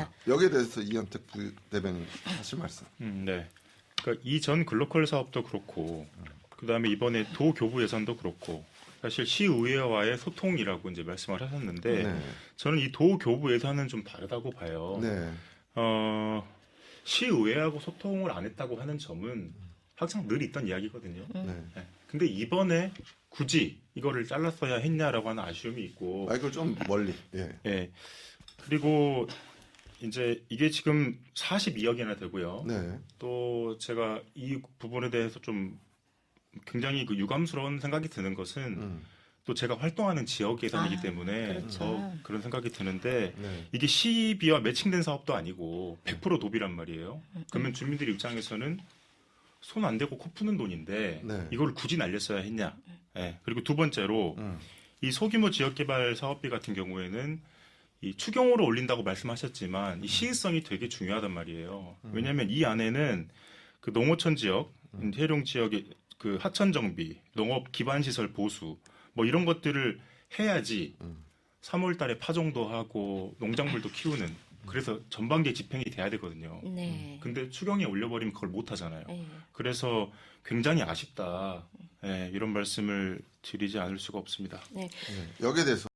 자, 여기에 대해서 이현택 부대변인 하실 말씀. 음, 네. 그러니까 이전 글로컬 사업도 그렇고 그다음에 이번에 도 교부 예산도 그렇고 사실 시의회와의 소통이라고 이제 말씀을 하셨는데 네. 저는 이 도 교부 예산은 좀 다르다고 봐요. 네. 어, 시의회하고 소통을 안 했다고 하는 점은 항상 늘 있던 이야기거든요. 네. 네. 근데 이번에 굳이 이거를 잘랐어야 했냐라고 하는 아쉬움이 있고 마이크를 좀 멀리. 예. 예. 그리고 이제 이게 지금 42억이나 되고요. 네. 또 제가 이 부분에 대해서 좀 굉장히 그 유감스러운 생각이 드는 것은 음. 또 제가 활동하는 지역 예산이기 아, 때문에 그렇죠. 더 그런 생각이 드는데 네. 이게 시비와 매칭된 사업도 아니고 100% 도비란 말이에요. 그러면 주민들 입장에서는 손 안 대고 코 푸는 돈인데 네. 이걸 굳이 날렸어야 했냐. 예. 그리고 두 번째로 음. 이 소규모 지역개발 사업비 같은 경우에는 이 추경으로 올린다고 말씀하셨지만 이 시의성이 되게 중요하단 말이에요. 왜냐하면 이 안에는 그 농어촌 지역, 해룡 지역의 그 하천 정비, 농업 기반 시설 보수 뭐 이런 것들을 해야지 음. 3월 달에 파종도 하고 농작물도 키우는 그래서 전반기에 집행이 돼야 되거든요. 네. 근데 추경에 올려버리면 그걸 못 하잖아요. 예. 그래서 굉장히 아쉽다. 예, 이런 말씀을 드리지 않을 수가 없습니다. 네. 네. 여기에 대해서